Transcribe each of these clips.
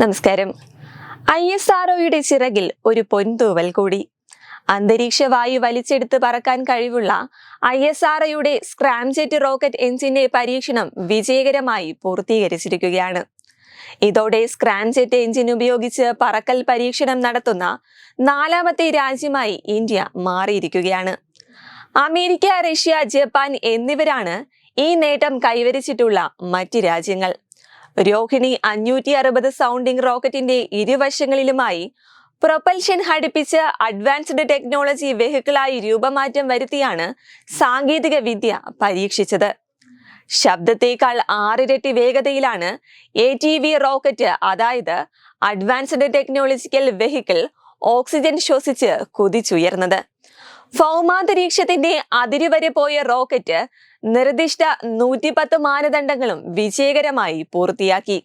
നമസ്കാരം. I S ആർഒയുടെ ചിറകിൽ ഒരു പൊൻതൂവൽ കൂടി. അന്തരീക്ഷ വായു വലിച്ചെടുത്ത് പറക്കാൻ കഴിവുള്ള ഐ എസ് ആർഒയുടെ സ്ക്രാംജെറ്റ് റോക്കറ്റ് എഞ്ചിന്റെ പരീക്ഷണം വിജയകരമായി പൂർത്തീകരിച്ചിരിക്കുകയാണ്. ഇതോടെ സ്ക്രാംജെറ്റ് എഞ്ചിൻ ഉപയോഗിച്ച് പറക്കൽ പരീക്ഷണം നടത്തുന്ന നാലാമത്തെ രാജ്യമായി ഇന്ത്യ മാറിയിരിക്കുകയാണ്. അമേരിക്ക റഷ്യ ജപ്പാൻ എന്നിവരാണ് ഈ നേട്ടം കൈവരിച്ചിട്ടുള്ള മറ്റ് രാജ്യങ്ങൾ. രോഹിണി അഞ്ഞൂറ്റി അറുപത് സൗണ്ടിംഗ് റോക്കറ്റിന്റെ ഇരുവശങ്ങളിലുമായി പ്രൊപ്പൽഷൻ ഘടിപ്പിച്ച് അഡ്വാൻസ്ഡ് ടെക്നോളജി വെഹിക്കിളായി രൂപമാറ്റം വരുത്തിയാണ് സാങ്കേതിക വിദ്യ പരീക്ഷിച്ചത്. ശബ്ദത്തേക്കാൾ ആറിരട്ടി വേഗതയിലാണ് എ ടി വി റോക്കറ്റ് അതായത് അഡ്വാൻസ്ഡ് ടെക്നോളജിക്കൽ വെഹിക്കിൾ ഓക്സിജൻ ശ്വസിച്ച് കുതിച്ചുയർന്നത്. ഭൗമാന്തരീക്ഷത്തിന്റെ അതിരുവരെ പോയ റോക്കറ്റ് നിർദ്ദിഷ്ട നൂറ്റിപ്പത്ത് മാനദണ്ഡങ്ങളും വിജയകരമായി പൂർത്തിയാക്കി.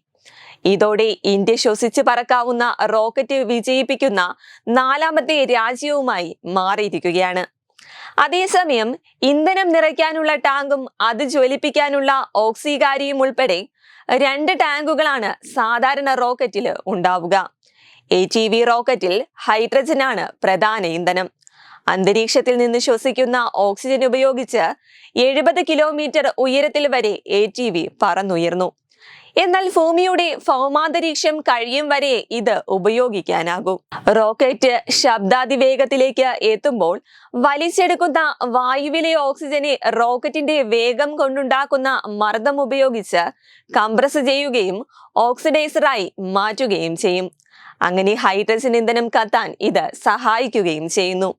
ഇതോടെ ഇന്ത്യ ശ്വസിച്ച് പറക്കാവുന്ന റോക്കറ്റ് വിജയിപ്പിക്കുന്ന നാലാമത്തെ രാജ്യവുമായി മാറിയിരിക്കുകയാണ്. അതേസമയം ഇന്ധനം നിറയ്ക്കാനുള്ള ടാങ്കും അത് ജ്വലിപ്പിക്കാനുള്ള ഓക്സികാരിയും ഉൾപ്പെടെ രണ്ട് ടാങ്കുകളാണ് സാധാരണ റോക്കറ്റിൽ ഉണ്ടാവുക. എ ടി വി റോക്കറ്റിൽ ഹൈഡ്രജനാണ് പ്രധാന ഇന്ധനം. അന്തരീക്ഷത്തിൽ നിന്ന് ശ്വസിക്കുന്ന ഓക്സിജൻ ഉപയോഗിച്ച് എഴുപത് കിലോമീറ്റർ ഉയരത്തിൽ വരെ എ ടി വി പറന്നുയർന്നു. എന്നാൽ ഭൂമിയുടെ ഭൗമാന്തരീക്ഷം കഴിയും വരെ ഇത് ഉപയോഗിക്കാനാകും. റോക്കറ്റ് ശബ്ദാതിവേഗത്തിലേക്ക് എത്തുമ്പോൾ വലിച്ചെടുക്കുന്ന വായുവിലെ ഓക്സിജനെ റോക്കറ്റിന്റെ വേഗം കൊണ്ടുണ്ടാക്കുന്ന മർദ്ദം ഉപയോഗിച്ച് കംപ്രസ് ചെയ്യുകയും ഓക്സിഡൈസറായി മാറ്റുകയും ചെയ്യും. അങ്ങനെ ഹൈഡ്രജൻ ഇന്ധനം കത്താൻ ഇത് സഹായിക്കുകയും ചെയ്യുന്നു.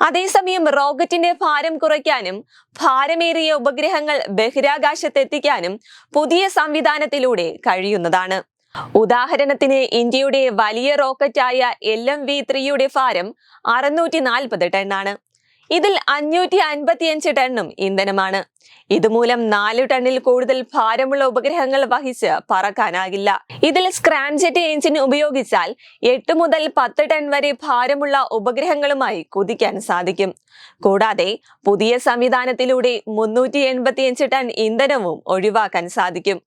അതേസമയം റോക്കറ്റിന്റെ ഭാരം കുറയ്ക്കാനും ഭാരമേറിയ ഉപഗ്രഹങ്ങൾ ബഹിരാകാശത്തെത്തിക്കാനും പുതിയ സംവിധാനത്തിലൂടെ കഴിയുന്നതാണ്. ഉദാഹരണത്തിന് ഇന്ത്യയുടെ വലിയ റോക്കറ്റായ എൽ എം വി ത്രീയുടെ ഭാരം അറുന്നൂറ്റി നാൽപ്പത് ടണ്ണാണ്. ഇതിൽ അഞ്ഞൂറ്റി അൻപത്തിയഞ്ച് ടണ്ണും ഇന്ധനമാണ്. ഇതുമൂലം നാല് ടണ്ണിൽ കൂടുതൽ ഭാരമുള്ള ഉപഗ്രഹങ്ങൾ വഹിച്ച് പറക്കാനാകില്ല. ഇതിൽ സ്ക്രാംജെറ്റ് എഞ്ചിൻ ഉപയോഗിച്ചാൽ എട്ട് മുതൽ പത്ത് ടൺ വരെ ഭാരമുള്ള ഉപഗ്രഹങ്ങളുമായി കുതിക്കാൻ സാധിക്കും. കൂടാതെ പുതിയ സംവിധാനത്തിലൂടെ മുന്നൂറ്റി എൺപത്തിയഞ്ച് ടൺ ഇന്ധനവും ഒഴിവാക്കാൻ സാധിക്കും.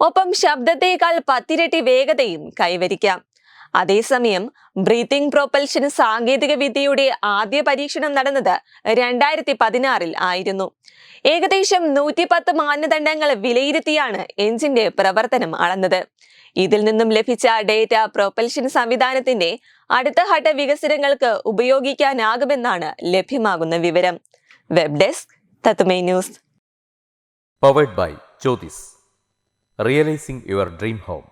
ഒപ്പം ശബ്ദത്തേക്കാൾ പത്തിരട്ടി വേഗതയും കൈവരിക്കാം. അതേസമയം ബ്രീത്തിംഗ് പ്രൊപ്പൽഷൻ സാങ്കേതിക വിദ്യയുടെ ആദ്യ പരീക്ഷണം നടന്നത് രണ്ടായിരത്തി പതിനാറിൽ ആയിരുന്നു. ഏകദേശം നൂറ്റിപ്പത്ത് മാനദണ്ഡങ്ങൾ വിലയിരുത്തിയാണ് എഞ്ചിന്റെ പ്രവർത്തനം അളന്നത്. ഇതിൽ നിന്നും ലഭിച്ച ഡേറ്റ പ്രൊപ്പൽഷൻ സംവിധാനത്തിന്റെ അടുത്ത ഘട്ട വികസനങ്ങൾക്ക് ഉപയോഗിക്കാനാകുമെന്നാണ് ലഭ്യമാകുന്ന വിവരം. Web desk തത്മേ news. Powered by Jyothis realising your dream home